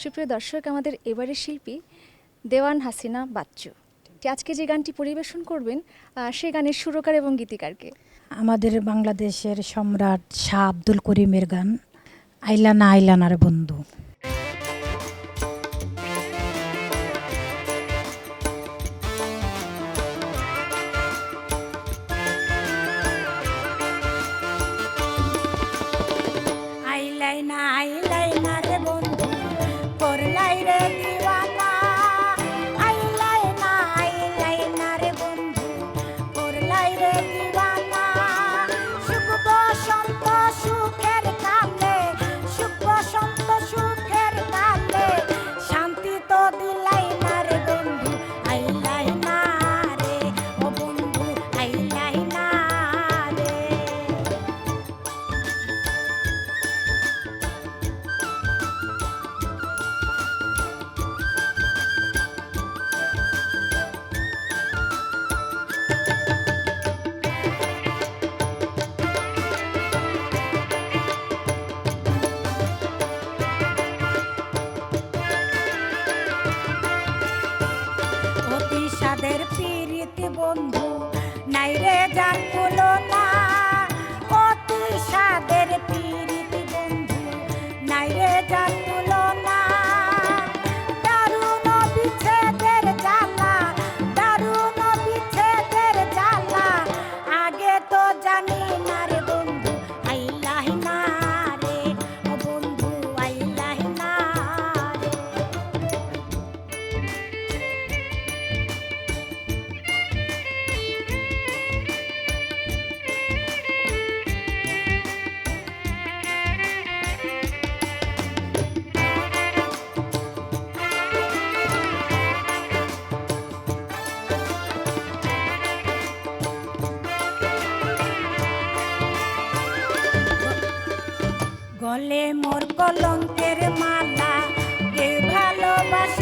সুপ্রিয় দর্শক, আমাদের এবারের শিল্পী দেওয়ান হাসিনা বাচ্চু। আজকে যে গানটি পরিবেশন করবেন সে গানের সুরকার এবং গীতিকারকে। আমাদের বাংলাদেশের সম্রাট শাহ আব্দুল করিমের গান, আইলানা আইলানার বন্ধু। অতি সাদের বন্ধু। নাইরে যার না কলঙ্কের মালা কে ভালোবাসে